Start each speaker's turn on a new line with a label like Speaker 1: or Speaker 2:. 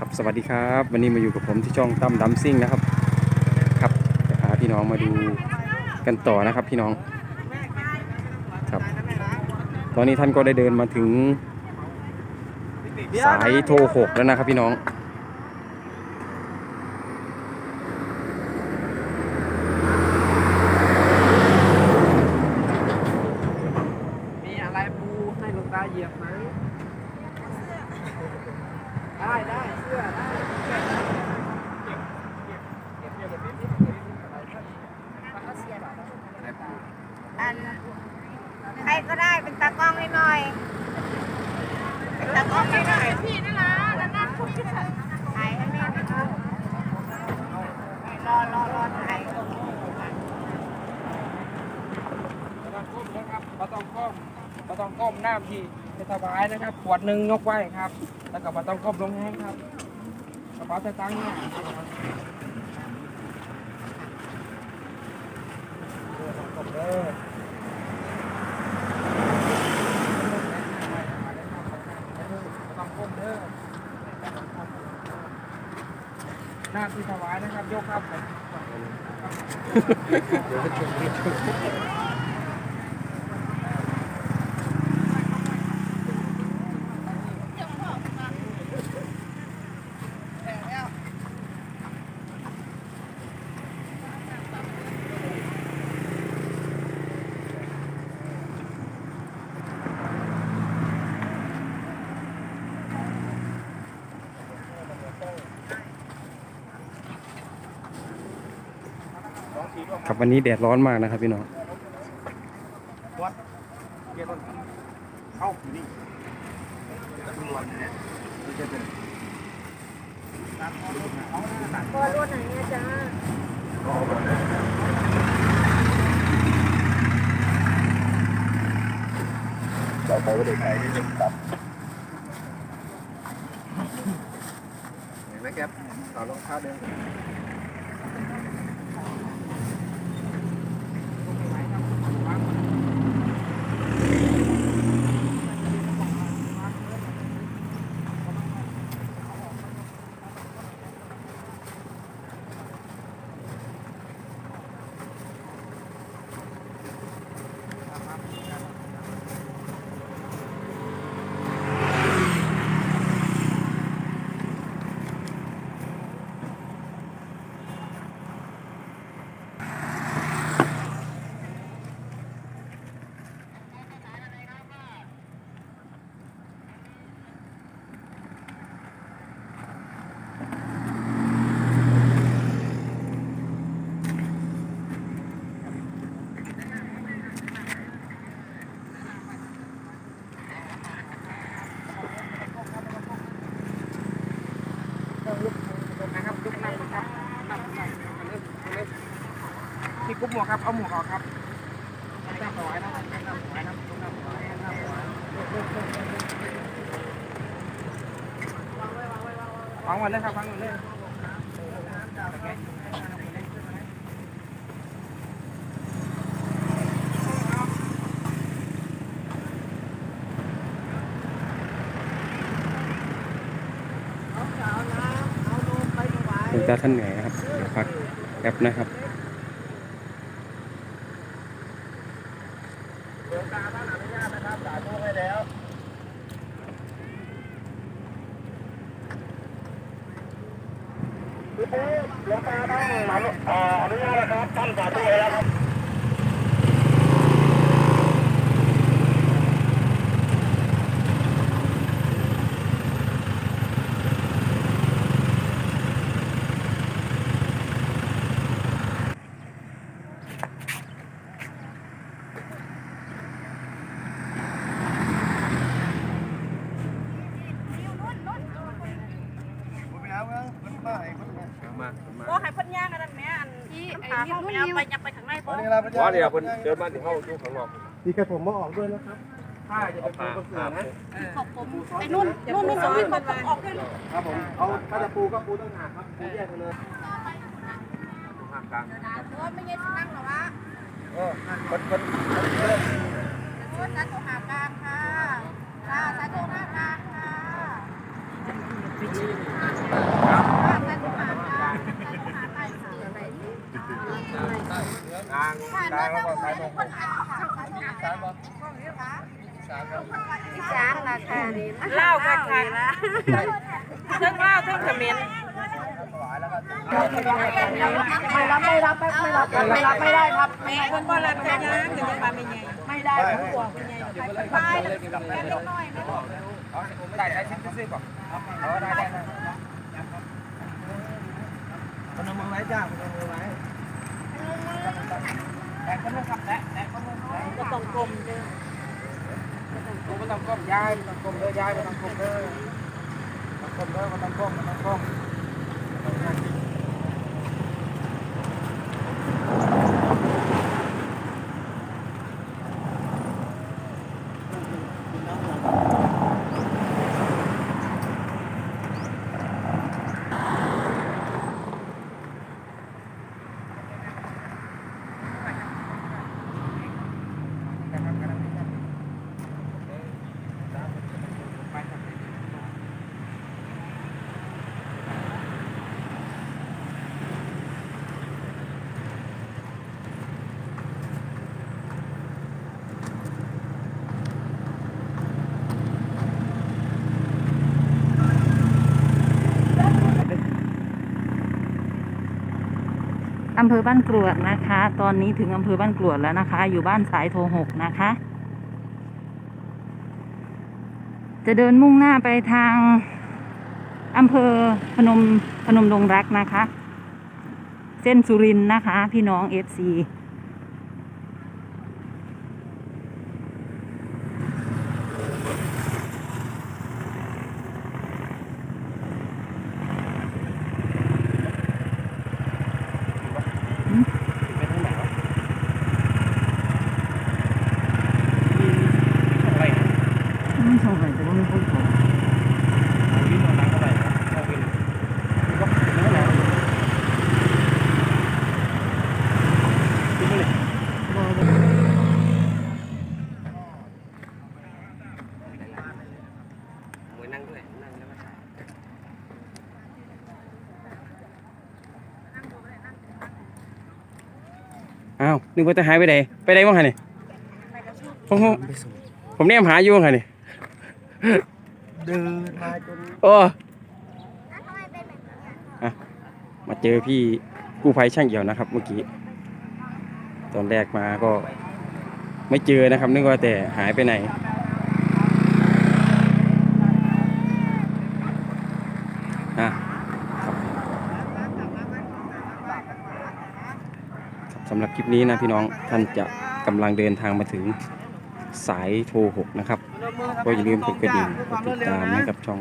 Speaker 1: ครับสวัสดีครับ วันนี้มาอยู่กับผมที่ช่องตั้มดัมซิ่งนะครับ ครับจะพาพี่น้องมาดูกันต่อนะครับพี่น้องครับ ตอนนี้ท่านก็ได้เดินมาถึงสายโทรหกแล้วนะครับพี่น้อง
Speaker 2: มีอะไรปูให้หลวงตาเหยียบไหมได้ได้เสื้ อั
Speaker 3: นใครก็ได้เป็นตากล้องให้หน่อย เป็นตากล้องให้หน่อยพี่นั่นละแล้วนั่นคุยกันถ่ายให้แม่หนะครอรอรอถ่าย
Speaker 2: ไม่ต้องก้มนะครับไม่ต้องก้มไม่ต้องก้มหน้าพี่จะสบายนะครับ ขวดหนึ่งยกไว้ครับ แล้วก็ม่ต้องก้มลงแห้งครับ เป๋าสตางค์เนี่ยก้มเด้อไม่ต้องก้มเด้อหน้าที่สบายนะครับ ยกครับ
Speaker 1: ครับวันนี้แดดร้อนมากนะครับพี่น้อง
Speaker 2: เข้าอยู่นี่
Speaker 3: ตัวรุ่นไหนเนี่ยจ้า
Speaker 2: เห็นไหมแก๊ปต่อรองเท้าเดินนะครับลุกนั่งนะครับนั่งนั่งนั่งเล่นเล่น พี่กุ๊บหมวกครับ เอาหมวกออกครับนั่งถวายนะนั่งถวายนะนั่งถวายนั่งถวายวางไว้เลยครับวางไว้เลยเอาเอาน้ำเอานมไปถวาย
Speaker 1: คุณตาท่านเหนื่อยนะครับเดี๋ยวพักแอปนะครับี๋
Speaker 2: ยวตาท่านอนุญาตนะครับสาธุให้แล้วหลวงตาท่านอนุญาตนะครับท่านสาธุให้แล้วครับ
Speaker 3: ก็ให้เพิ่นย่างกันนั่นแม่อัน ที่ไอ้นี่รุ่นนี้ไปยับไปข้างในบ่
Speaker 4: ว่าเดี๋ยวคนเดินมาถึงห้องดูข้างนอก
Speaker 2: นี่แค่ผมมาออกด้วยนะครับถ้าจะเป็นปูกระสือนะ
Speaker 3: ขอบผมไอ้นุ่นนุ่นนุ่นสวิตขอบผมออกด้วย
Speaker 2: ครับผมเอาถ้าจะปูก็ปูตั้งหากครับปูแยกกันเลย
Speaker 4: ภาคกลาง
Speaker 3: เพราะว่าไม่ใช่สินั่งหรอวะ
Speaker 2: เออมันมัน
Speaker 3: โอ้สาธุหากลางค่ะค่ะสาธุหากลางค่ะ
Speaker 2: ก ลางกลางแล้วก็ซ้ายตรง
Speaker 3: อีสานราคาดี
Speaker 5: เล่ากันค่ะทั้งเล่าทั้งเขมร
Speaker 3: ไม่รับไม่รับไม่รับไม่รับไม่ได้ครับ
Speaker 5: แม่คนบ่รับจักนะก็ยังว่าไม่ใหญ่
Speaker 3: ไม่ได้ผมบอกเป็นไงไปแค่เล็กน้อยนะ
Speaker 2: เอาผมไม่ได้ได้ชิ้นซื้อก่อนเอาได้ได้ได้พนมมือไว้จ้าพนมมือไว้ แต่ก็ไม่ขับแตะแต่ก็ไม่ขับ
Speaker 5: ก็ต้องกลมเด้อ
Speaker 2: ผมไม่ต้องก้มย้ายต้องกลมเลยย้ายไม่ต้องกลมเลยต้องก้มเลยไม่ต้องกลมต้องก้ม
Speaker 6: อำเภอบ้านกรวดนะคะ ตอนนี้ถึงอำเภอบ้านกรวดแล้วนะคะ อยู่บ้านสายโทหกนะคะ จะเดินมุ่งหน้าไปทางอำเภอพนมพนมดงรักนะคะ เส้นสุรินนะคะ พี่น้องเอฟซีไม่สงสัยแต่ว่าไม่พูดของ
Speaker 2: มือนั่งด้วยนั่งแล้ว
Speaker 1: อ้าวนึกว่าจะหายไปไหนไปไหนบ้างฮะนี่ผมผมผมเนี่ยหาอยู่บ้างฮะนี่
Speaker 2: เดินมาจน
Speaker 1: โอ้อะมาเจอพี่กู้ภัยช่างเหี่ยวนะครับ เมื่อกี้ ตอนแรกมาก็ ไม่เจอนะครับ นึกว่าแต่หายไปไหนอะครับครับ สำหรับคลิปนี้นะพี่น้องท่านจะกำลังเดินทางมาถึงสายโทรหกนะครับ ก็อย่าลืมกดกระดิ่งกดติดตามให้กับช่อง